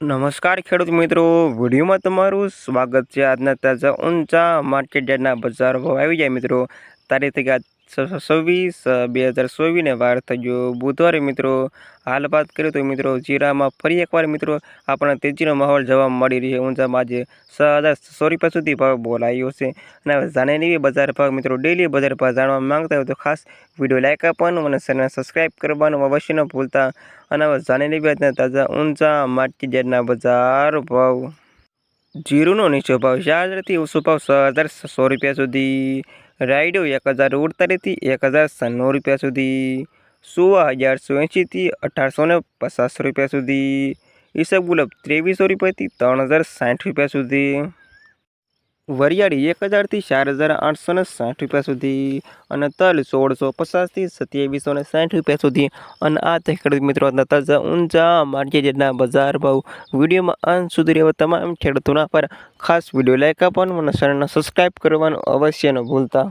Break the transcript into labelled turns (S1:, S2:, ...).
S1: નમસ્કાર ખેડૂત મિત્રો, વિડીયોમાં તમારું સ્વાગત છે. આજના તાજા ઊંચા માર્કેટ યાર્ડના બજાર ભાવ આવી જાય મિત્રો. તારીખ આજ છવ્વીસ બે હજાર ચોવીસને વાર થઈ ગયો. બુધવારે મિત્રો હાલ વાત કરીએ તો મિત્રો જીરામાં ફરી એકવાર મિત્રો આપણને તેજીનો માહોલ જોવા મળી રહ્યો ઊંઝામાં આજે છ હજાર સો રૂપિયા સુધી ભાવ બોલાયો છે. અને જાણેલી બજાર ભાવ મિત્રો ડેલી બજાર ભાવ જાણવા માંગતા હોય તો ખાસ વીડિયો લાઈક આપવાનું અને ચેનલ સબસ્ક્રાઈબ કરવાનું અવશ્ય ન ભૂલતા. અને હવે જાણેલી વ્યાજના તાજા ઊંચા માટી યાર્ડના બજાર ભાવ. જીરુનો નીચો ભાવ ચાર હજારથી ઓછો ભાવ છ હજાર સો રૂપિયા સુધી. રાયડો એક હજાર ઓડતાલીસથી એક હજાર સન્નો રૂપિયા સુધી, સોળ હજારસો એંશીથી અઢારસો ને પચાસ રૂપિયા સુધી ઈસબગુલાબ ત્રેવીસો રૂપિયાથી ત્રણ હજાર સાઠ રૂપિયા સુધી. વરિયાળી એક હજારથી ચાર હજાર આઠસો ને સાઠ રૂપિયા સુધી અને તલ સોળસો પચાસથી સત્યાવીસો ને સાઠ રૂપિયા સુધી. અને આ તે ખેડૂત મિત્રો તાજા ઊંચા માર્કેટના બજાર ભાવ વિડીયોમાં અંત સુધી રહેવા તમામ ખેડૂતોના પર ખાસ વીડિયો લાઈક આપવાનું અને ચેનલને સબસ્ક્રાઈબ કરવાનું અવશ્ય ન ભૂલતા.